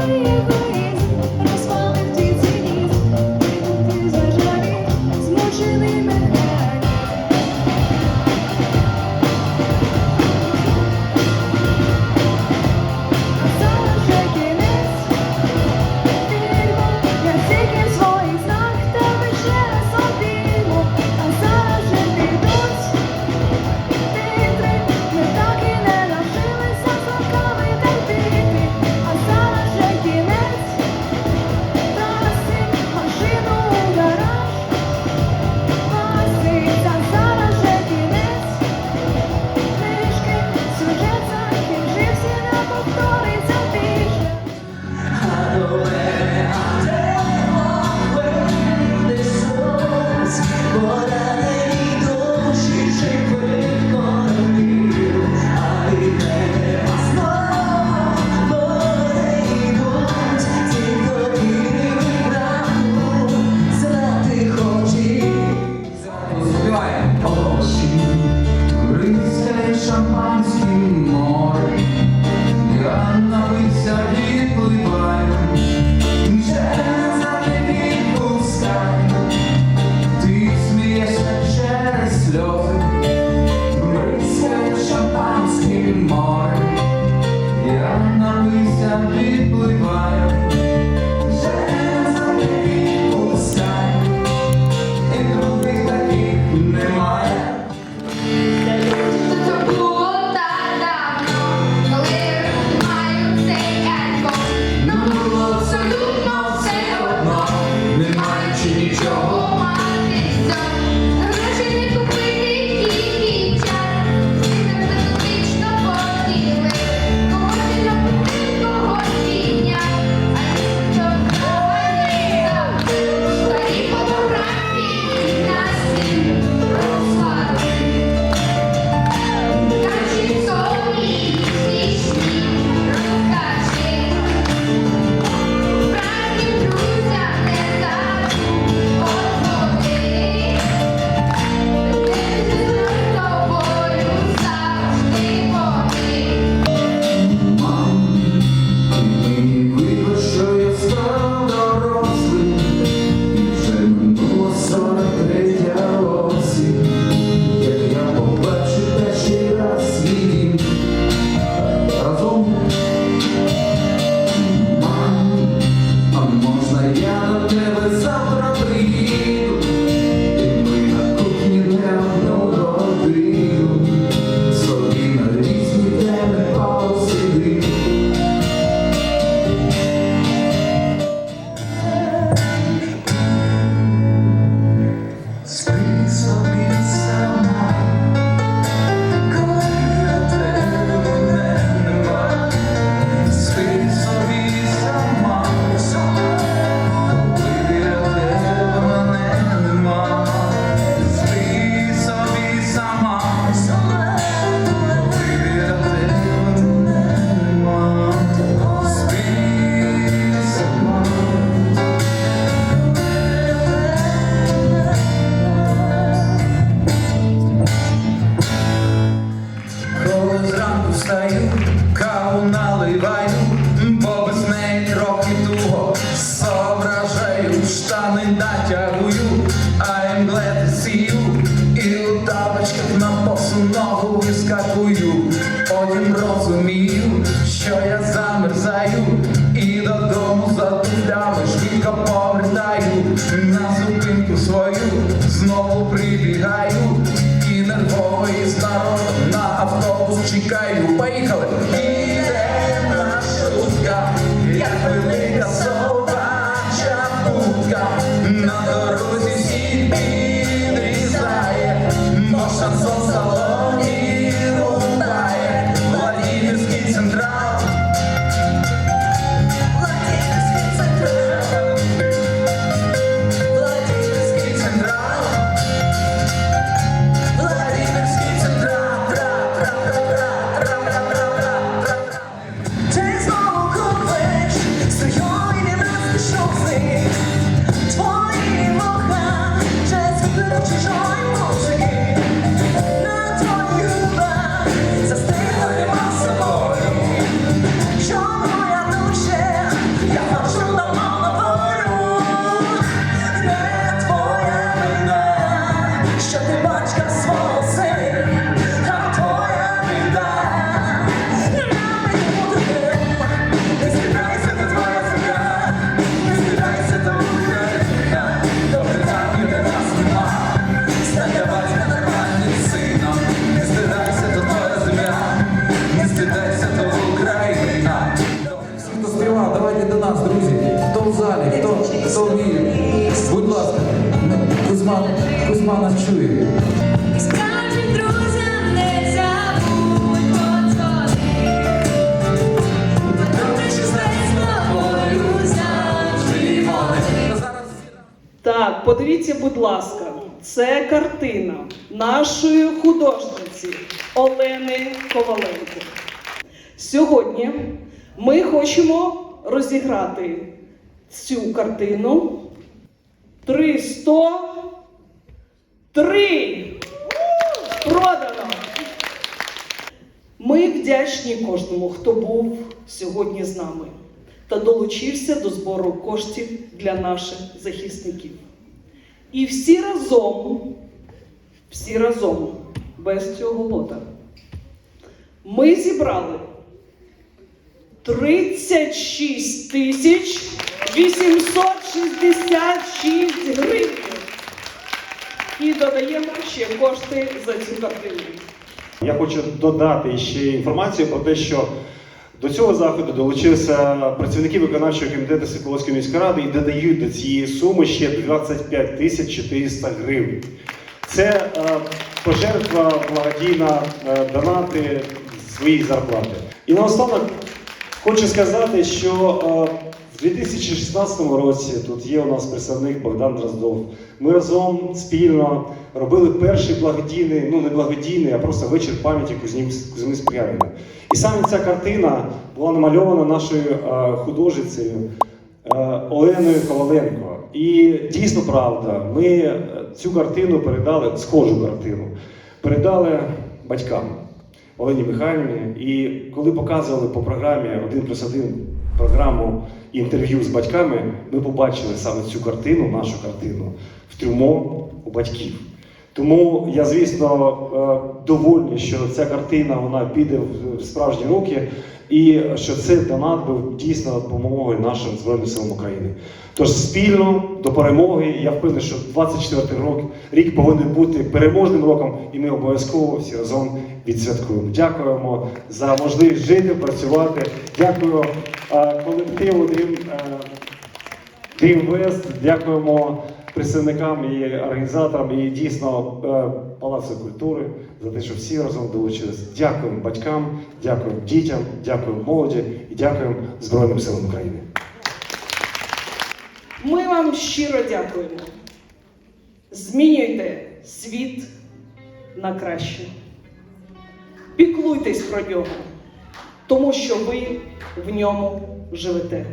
Thank you. Штани натягую, а емблети сію, і у тапочках на босу ногу вискакую, потім розумію, що я замерзаю, і додому за туфлями швидко повертаю, на зупинку свою знову прибігаю. І нервово із народом на автобус чекаю. Поїхали! Іде маршрутка, як велика собача будка. На дорозі всі підрізає, но шансон Так, подивіться, будь ласка, це картина нашої художниці Олени Коваленко. Сьогодні ми хочемо розіграти цю картину 303 продано. Ми вдячні кожному, хто був сьогодні з нами та долучився до збору коштів для наших захисників. І всі разом, всі разом, без цього лота, ми зібрали 36 тисяч 866 гривень. І додаємо ще кошти за цю картину. Я хочу додати ще інформацію про те, що До цього заходу долучилися працівники виконавчого комітету Світловодської міської ради і додають до цієї суми ще 25 тисяч 400 гривень. Це е, пожертва благодійна е, донати своїх зарплати. І наостанок хочу сказати, що е, в 2016 році тут є у нас представник Богдан Дроздов. Ми разом спільно робили перший благодійний, ну не благодійний, а просто вечір пам'яті Кузьми Спрягіна. І саме ця картина була намальована нашою е, художницею е, Оленою Коваленко. І дійсно правда, ми е, цю картину передали, схожу картину, передали батькам Олені Михайлівні. І коли показували по програмі один плюс один програму інтерв'ю з батьками, ми побачили саме цю картину, нашу картину, в трюмо у батьків. Тому я, звісно, е, довольний, що ця картина вона піде в- справжні руки, і що цей донат був дійсно допомогою нашим Збройним силам України. Тож спільно до перемоги. Я впевнений, що 24 рік, рік повинен бути переможним роком, і ми обов'язково всі разом відсвяткуємо. Дякуємо за можливість жити, працювати. Дякую е, колективу е, Dream West, дякуємо представникам і організаторам, і дійсно е, Палацу культури за те, що всі разом долучились. Дякуємо батькам, дякуємо дітям, дякуємо молоді і дякуємо Збройним силам України. Ми вам щиро дякуємо. Змінюйте світ на краще. Піклуйтесь про нього, тому що ви в ньому живете.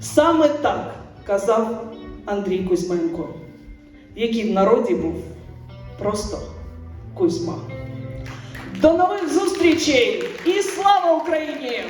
Саме так казав Андрій Кузьменко, який в народі був просто Кузьма. До нових зустрічей і слава Україні!